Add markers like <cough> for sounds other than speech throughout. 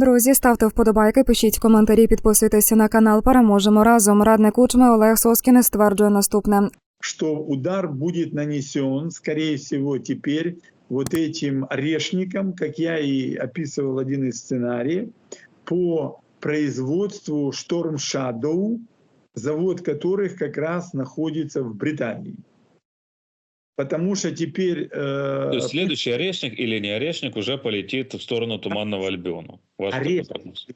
Друзі, ставте вподобайки, пишіть коментарі, підписуйтеся на канал. Переможемо разом. Радник Кучми Олег Соскін стверджує наступне: что удар будет нанесен, скорее всего, теперь вот этим орешником, как я и описывал один из сценариев, по производству Storm Shadow, завод которых как раз находится в Британии. Потому что теперь... э, То есть следующий орешник или не орешник уже полетит в сторону Туманного Альбиона. Ваш Орешник.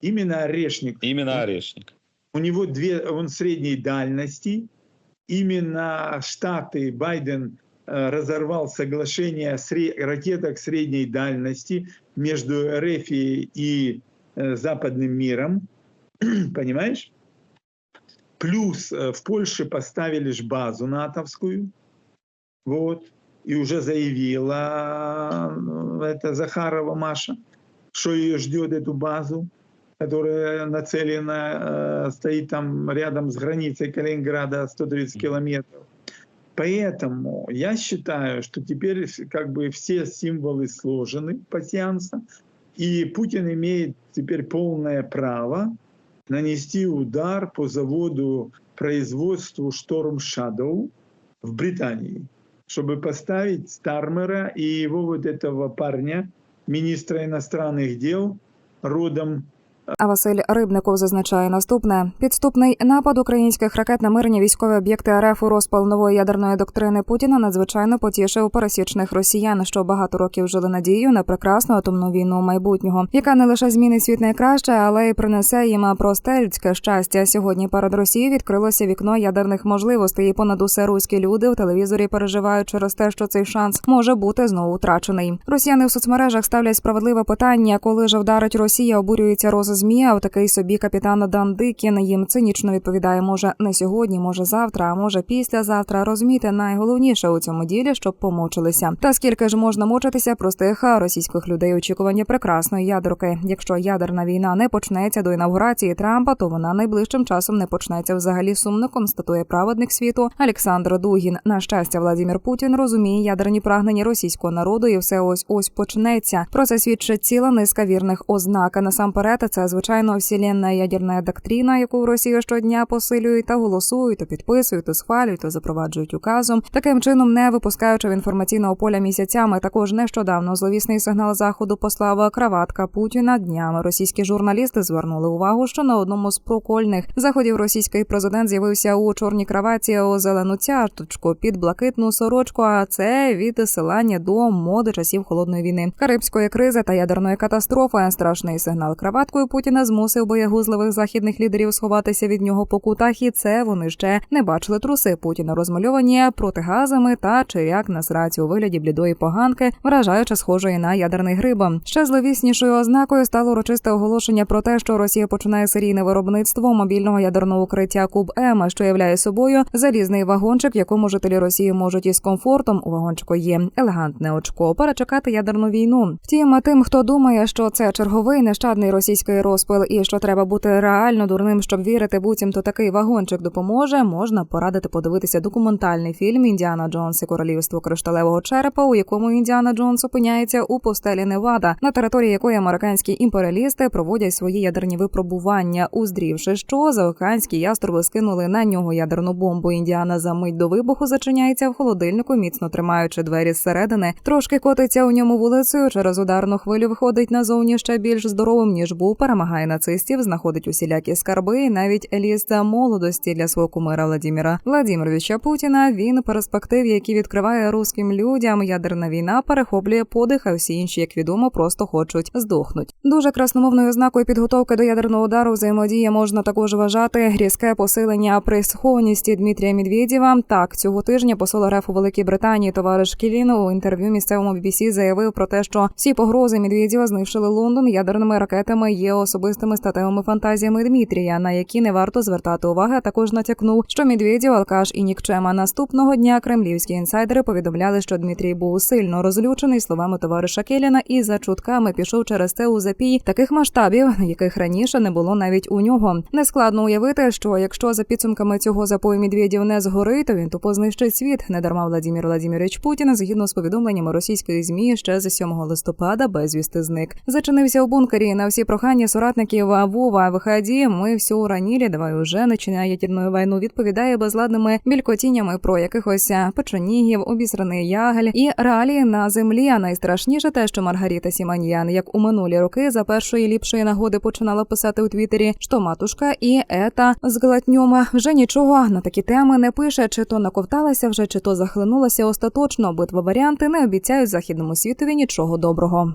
именно орешник Именно орешник. У него две, он средней дальности. Именно Штаты Байден э, разорвал соглашение о сре- ракетах средней дальности между РФ и, и, э, западным миром. <clears throat> Понимаешь? Плюс э, в Польше поставили ж базу натовскую. Вот. И уже заявила э, это Захарова Маша, что ее ждет эту базу которая нацелена, э, стоит там рядом с границей Калининграда 130 километров. Поэтому я считаю, что теперь как бы все символы сложены пассианса, и Путин имеет теперь полное право нанести удар по заводу производству Storm Shadow в Британии, чтобы поставить Стармера и его вот этого парня, министра иностранных дел, родом а Василь Рибников зазначає наступне: підступний напад українських ракет на мирні військові об'єкти РФ у розпал нової ядерної доктрини Путіна надзвичайно потішив пересічних росіян, що багато років жили надією на прекрасну атомну війну майбутнього, яка не лише змінить світ найкраще, але й принесе їм просте людське щастя. Сьогодні перед Росією відкрилося вікно ядерних можливостей. І понад усе руські люди в телевізорі переживають через те, що цей шанс може бути знову втрачений. Росіяни в соцмережах ставлять справедливе питання, коли ж вдарить Росія, обурюється роза ЗМІ, а такий собі капітан Дан Дикін їм цинічно відповідає, може не сьогодні, може завтра, а може післязавтра. Розумієте, найголовніше у цьому ділі, щоб помучилися. Та скільки ж можна мучитися простих російських людей очікування прекрасної ядерки. Якщо ядерна війна не почнеться до інаугурації Трампа, то вона найближчим часом не почнеться взагалі сумно. Констатує праведник світу Олександр Дугін. На щастя, Владимир Путін розуміє ядерні прагнення російського народу, і все ось ось почнеться. Про це свідчить ціла низка вірних ознак. Насамперед, це звичайно вселенна ядерна доктрина, яку в щодня посилюють та голосують, то підписують, то схвалюють, то запроваджують указом. Таким чином, не випускаючи в інформаційного поля місяцями. Також нещодавно зловісний сигнал заходу послав краватка Путіна днями. Російські журналісти звернули увагу, що на одному з прокольних заходів російський президент з'явився у чорній краваті у зелену цяжточку під блакитну сорочку. А це відсилання до моди часів холодної війни, карибської кризи та ядерної катастрофи. Страшний сигнал краваткою Путіна змусив боягузливих західних лідерів сховатися від нього по кутах, і це вони ще не бачили труси Путіна, розмальовані протигазами та чиряк на сраці у вигляді блідої поганки, вражаючи схожої на ядерний гриб. Ще зловіснішою ознакою стало урочисте оголошення про те, що Росія починає серійне виробництво мобільного ядерного укриття Куб М, що являє собою залізний вагончик, в якому жителі Росії можуть із комфортом у вагончику є елегантне очко перечекати ядерну війну. Втім, тим, хто думає, що це черговий нещадний російський розпил і що треба бути реально дурним, щоб вірити, буцімто такий вагончик допоможе, можна порадити подивитися документальний фільм Індіана Джонс і королівство кришталевого черепа, у якому Індіана Джонс опиняється у постелі Невада, на території якої американські імперіалісти проводять свої ядерні випробування, уздрівши, що заокеанські яструби скинули на нього ядерну бомбу. Індіана за мить до вибуху зачиняється в холодильнику, міцно тримаючи двері зсередини, трошки котиться у ньому вулицею. Через ударну хвилю виходить назовні ще більш здоровим ніж був. Перемагає нацистів, знаходить усілякі скарби, і навіть ліс молодості для свого кумира Владіміра Владімировича Путіна. Він перспектив, які відкриває русським людям. Ядерна війна перехоплює подих, а всі інші, як відомо, просто хочуть здохнуть. Дуже красномовною ознакою підготовки до ядерного удару взаємодія можна також вважати різке посилення присхованісті Дмитрія Медведєва. Так цього тижня посол РФ у Великій Британії товариш Кілін у інтерв'ю місцевому BBC заявив про те, що всі погрози Медведєва знищили Лондон ядерними ракетами особистими статевими фантазіями Дмитрія, на які не варто звертати уваги. а Також натякнув, що Медведєв, алкаш і нікчема наступного дня кремлівські інсайдери повідомляли, що Дмитрій був сильно розлючений словами товариша Келіна і за чутками пішов через це у запій таких масштабів, яких раніше не було навіть у нього. Нескладно уявити, що якщо за підсумками цього запою Медведєв не згорить, то він тупо знищить світ. Недарма Владимир Владимирович Путін, згідно з повідомленнями російської змі, ще з 7 листопада безвісти зник. Зачинився у бункері на всі прохання соратників Вова. Виході, ми все уранили, давай уже начиняє ядерну війну. Відповідає безладними бількотіннями про якихось печенігів, обісраний ягель і реалії на землі. А найстрашніше те, що Маргарита Сіманьян, як у минулі роки, за першої ліпшої нагоди починала писати у Твіттері, що матушка і ета з глатньома вже нічого на такі теми не пише, чи то наковталася вже, чи то захлинулася остаточно. Обидва варіанти не обіцяють західному світові нічого доброго.